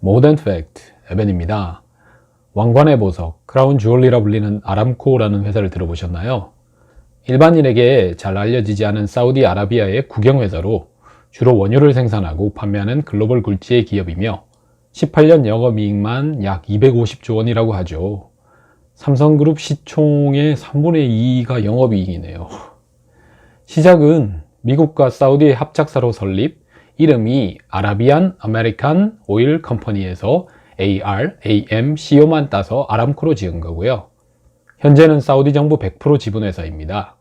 모던 팩트 에벤입니다. 왕관의 보석, 크라운 주얼리라 불리는 아람코라는 회사를 들어보셨나요? 일반인에게 잘 알려지지 않은 사우디아라비아의 국영회사로 주로 원유를 생산하고 판매하는 글로벌 굴지의 기업이며 18년 영업이익만 약 250조 원이라고 하죠. 삼성그룹 시총의 3분의 2가 영업이익이네요. 시작은 미국과 사우디의 합작사로 설립, 이름이 아라비안 아메리칸 오일 컴퍼니에서 AR, AM, CO만 따서 아람코로 지은 거고요. 현재는 사우디 정부 100% 지분 회사입니다.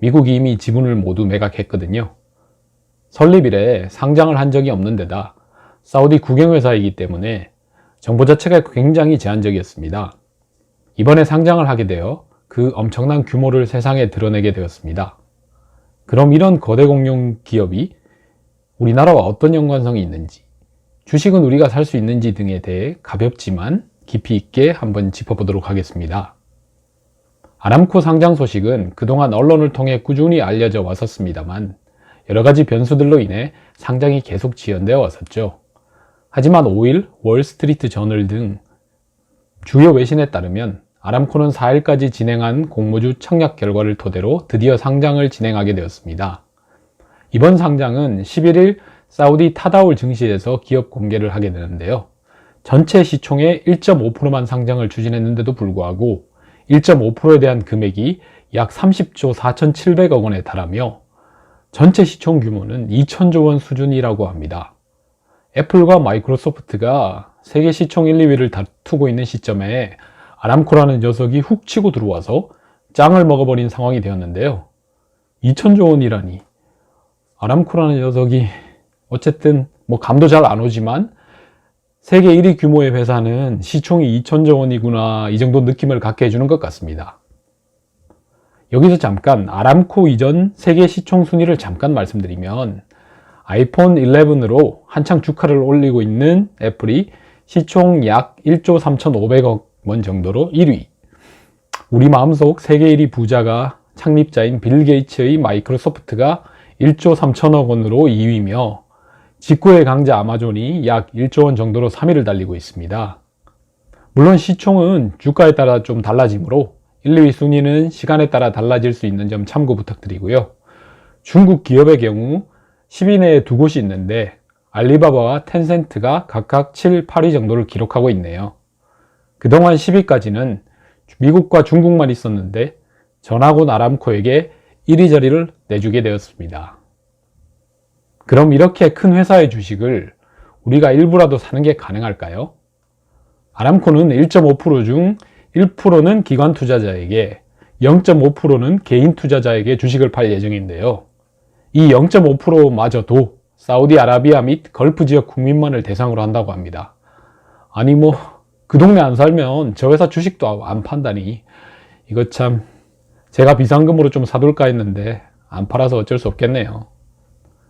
미국이 이미 지분을 모두 매각했거든요. 설립 이래 상장을 한 적이 없는 데다 사우디 국영회사이기 때문에 정보 자체가 굉장히 제한적이었습니다. 이번에 상장을 하게 되어 그 엄청난 규모를 세상에 드러내게 되었습니다. 그럼 이런 거대 공룡 기업이 우리나라와 어떤 연관성이 있는지, 주식은 우리가 살 수 있는지 등에 대해 가볍지만 깊이 있게 한번 짚어보도록 하겠습니다. 아람코 상장 소식은 그동안 언론을 통해 꾸준히 알려져 왔었습니다만 여러 가지 변수들로 인해 상장이 계속 지연되어 왔었죠. 하지만 5일 월스트리트 저널 등 주요 외신에 따르면 아람코는 4일까지 진행한 공모주 청약 결과를 토대로 드디어 상장을 진행하게 되었습니다. 이번 상장은 11일 사우디 타다울 증시에서 기업 공개를 하게 되는데요. 전체 시총의 1.5%만 상장을 추진했는데도 불구하고 1.5%에 대한 금액이 약 30조 4,700억 원에 달하며 전체 시총 규모는 2천조 원 수준이라고 합니다. 애플과 마이크로소프트가 세계 시총 1, 2위를 다투고 있는 시점에 아람코라는 녀석이 훅 치고 들어와서 짱을 먹어버린 상황이 되었는데요. 2천조 원이라니. 아람코라는 녀석이 어쨌든 뭐 감도 잘 안 오지만 세계 1위 규모의 회사는 시총이 2천조 원이구나 이 정도 느낌을 갖게 해주는 것 같습니다. 여기서 잠깐 아람코 이전 세계 시총 순위를 잠깐 말씀드리면 아이폰 11으로 한창 주가를 올리고 있는 애플이 시총 약 1조 3,500억 원 정도로 1위. 우리 마음속 세계 1위 부자가 창립자인 빌 게이츠의 마이크로소프트가 1조 3천억 원으로 2위며 직구의 강자 아마존이 약 1조 원 정도로 3위를 달리고 있습니다. 물론 시총은 주가에 따라 좀 달라지므로 1, 2위 순위는 시간에 따라 달라질 수 있는 점 참고 부탁드리고요. 중국 기업의 경우 10위 내에 두 곳이 있는데 알리바바와 텐센트가 각각 7, 8위 정도를 기록하고 있네요. 그동안 10위까지는 미국과 중국만 있었는데 전하고 아람코에게 1위 자리를 내주게 되었습니다. 그럼 이렇게 큰 회사의 주식을 우리가 일부라도 사는 게 가능할까요? 아람코는 1.5%중 1%는 기관 투자자에게 0.5%는 개인 투자자에게 주식을 팔 예정인데요. 이 0.5%마저도 사우디아라비아 및 걸프 지역 국민만을 대상으로 한다고 합니다. 아니 뭐 그 동네 안 살면 저 회사 주식도 안 판다니 이거 참 제가 비상금으로 좀 사둘까 했는데 안 팔아서 어쩔 수 없겠네요.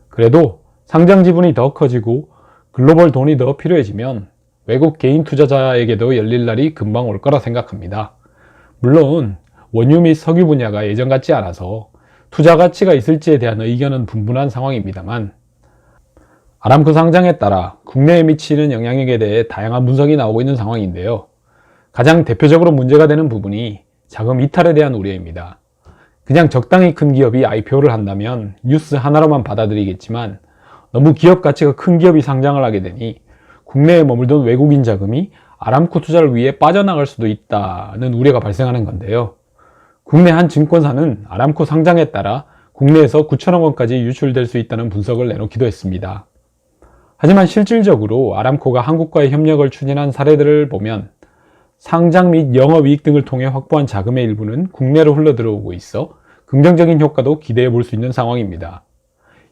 그래도 상장 지분이 더 커지고 글로벌 돈이 더 필요해지면 외국 개인 투자자에게도 열릴 날이 금방 올 거라 생각합니다. 물론 원유 및 석유 분야가 예전 같지 않아서 투자 가치가 있을지에 대한 의견은 분분한 상황입니다만 아람코 상장에 따라 국내에 미치는 영향력에 대해 다양한 분석이 나오고 있는 상황인데요. 가장 대표적으로 문제가 되는 부분이 자금 이탈에 대한 우려입니다. 그냥 적당히 큰 기업이 IPO를 한다면 뉴스 하나로만 받아들이겠지만 너무 기업 가치가 큰 기업이 상장을 하게 되니 국내에 머물던 외국인 자금이 아람코 투자를 위해 빠져나갈 수도 있다는 우려가 발생하는 건데요. 국내 한 증권사는 아람코 상장에 따라 국내에서 9천억 원까지 유출될 수 있다는 분석을 내놓기도 했습니다. 하지만 실질적으로 아람코가 한국과의 협력을 추진한 사례들을 보면 상장 및 영업이익 등을 통해 확보한 자금의 일부는 국내로 흘러들어오고 있어 긍정적인 효과도 기대해 볼 수 있는 상황입니다.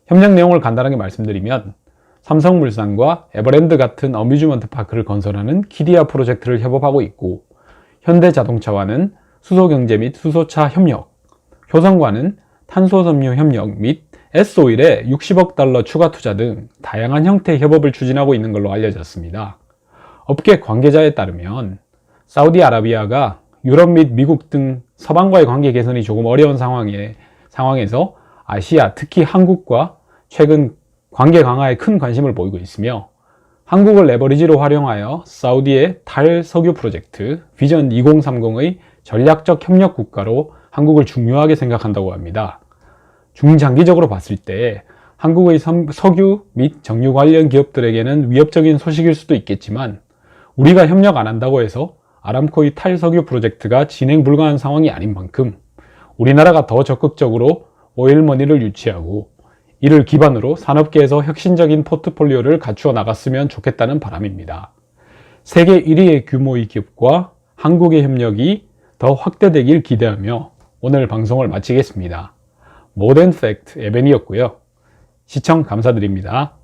협력 내용을 간단하게 말씀드리면 삼성물산과 에버랜드 같은 어뮤즈먼트 파크를 건설하는 키디아 프로젝트를 협업하고 있고 현대자동차와는 수소경제 및 수소차 협력, 효성과는 탄소섬유 협력 및 S오일에 60억 달러 추가 투자 등 다양한 형태의 협업을 추진하고 있는 걸로 알려졌습니다. 업계 관계자에 따르면 사우디아라비아가 유럽 및 미국 등 서방과의 관계 개선이 조금 어려운 상황에, 상황에서 아시아, 특히 한국과 최근 관계 강화에 큰 관심을 보이고 있으며 한국을 레버리지로 활용하여 사우디의 탈석유 프로젝트 비전 2030의 전략적 협력 국가로 한국을 중요하게 생각한다고 합니다. 중장기적으로 봤을 때 한국의 섬- 석유 및 정유 관련 기업들에게는 위협적인 소식일 수도 있겠지만 우리가 협력 안 한다고 해서 아람코의 탈석유 프로젝트가 진행 불가한 상황이 아닌 만큼 우리나라가 더 적극적으로 오일머니를 유치하고 이를 기반으로 산업계에서 혁신적인 포트폴리오를 갖추어 나갔으면 좋겠다는 바람입니다. 세계 1위의 규모의 기업과 한국의 협력이 더 확대되길 기대하며 오늘 방송을 마치겠습니다. 모던 팩트 에벤이었고요. 시청 감사드립니다.